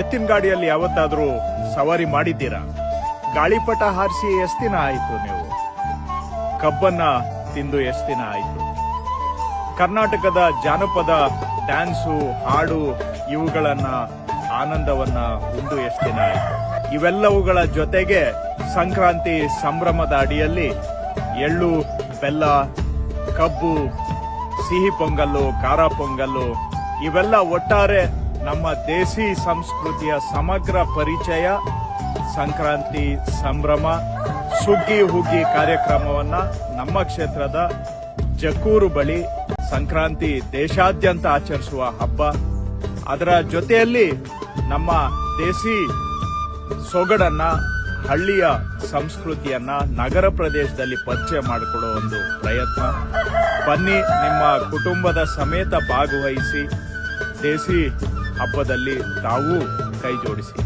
ಎತ್ತಿನ ಗಾಡಿಯಲ್ಲಿ ಯಾವತ್ತಾದ್ರೂ ಸವಾರಿ ಮಾಡಿದ್ದೀರಾ? ಗಾಳಿಪಟ ಹಾರಿಸಿ ಎಷ್ಟು ದಿನ ಆಯಿತು ನೀವು? ಕಬ್ಬನ್ನ ತಿಂದು ಎಷ್ಟು ದಿನ ಆಯಿತು? ಕರ್ನಾಟಕದ ಜಾನಪದ, ಡ್ಯಾನ್ಸು, ಹಾಡು, ಇವುಗಳನ್ನ, ಆನಂದವನ್ನ ಉಂಡು ಎಷ್ಟು ದಿನ ಆಯಿತು? ಇವೆಲ್ಲವುಗಳ ಜೊತೆಗೆ ಸಂಕ್ರಾಂತಿ ಸಂಭ್ರಮದ ಅಡಿಯಲ್ಲಿ ಎಳ್ಳು, ಬೆಲ್ಲ, ಕಬ್ಬು, ಸಿಹಿ ಪೊಂಗಲ್ಲು, ಖಾರ ಪೊಂಗಲ್ಲು, ಇವೆಲ್ಲ ಒಟ್ಟಾರೆ ನಮ್ಮ ದೇಸಿ ಸಂಸ್ಕೃತಿಯ ಸಮಗ್ರ ಪರಿಚಯ, ಸಂಕ್ರಾಂತಿ ಸಂಭ್ರಮ, ಸುಗ್ಗಿ ಹುಗ್ಗಿ ಕಾರ್ಯಕ್ರಮವನ್ನ ನಮ್ಮ ಕ್ಷೇತ್ರದ ಜಕ್ಕೂರು ಬಳಿ ಸಂಕ್ರಾಂತಿ ದೇಶಾದ್ಯಂತ ಆಚರಿಸುವ ಹಬ್ಬ. ಅದರ ಜೊತೆಯಲ್ಲಿ ನಮ್ಮ ದೇಸಿ ಸೊಗಡನ್ನ, ಹಳ್ಳಿಯ ಸಂಸ್ಕೃತಿಯನ್ನ ನಗರ ಪ್ರದೇಶದಲ್ಲಿ ಪರಿಚಯ ಮಾಡಿಕೊಡೋ ಒಂದು ಪ್ರಯತ್ನ. ಬನ್ನಿ, ನಿಮ್ಮ ಕುಟುಂಬದ ಸಮೇತ ಭಾಗವಹಿಸಿ, ದೇಸಿ ಹಬ್ಬದಲ್ಲಿ ತಾವೂ ಕೈ ಜೋಡಿಸಿ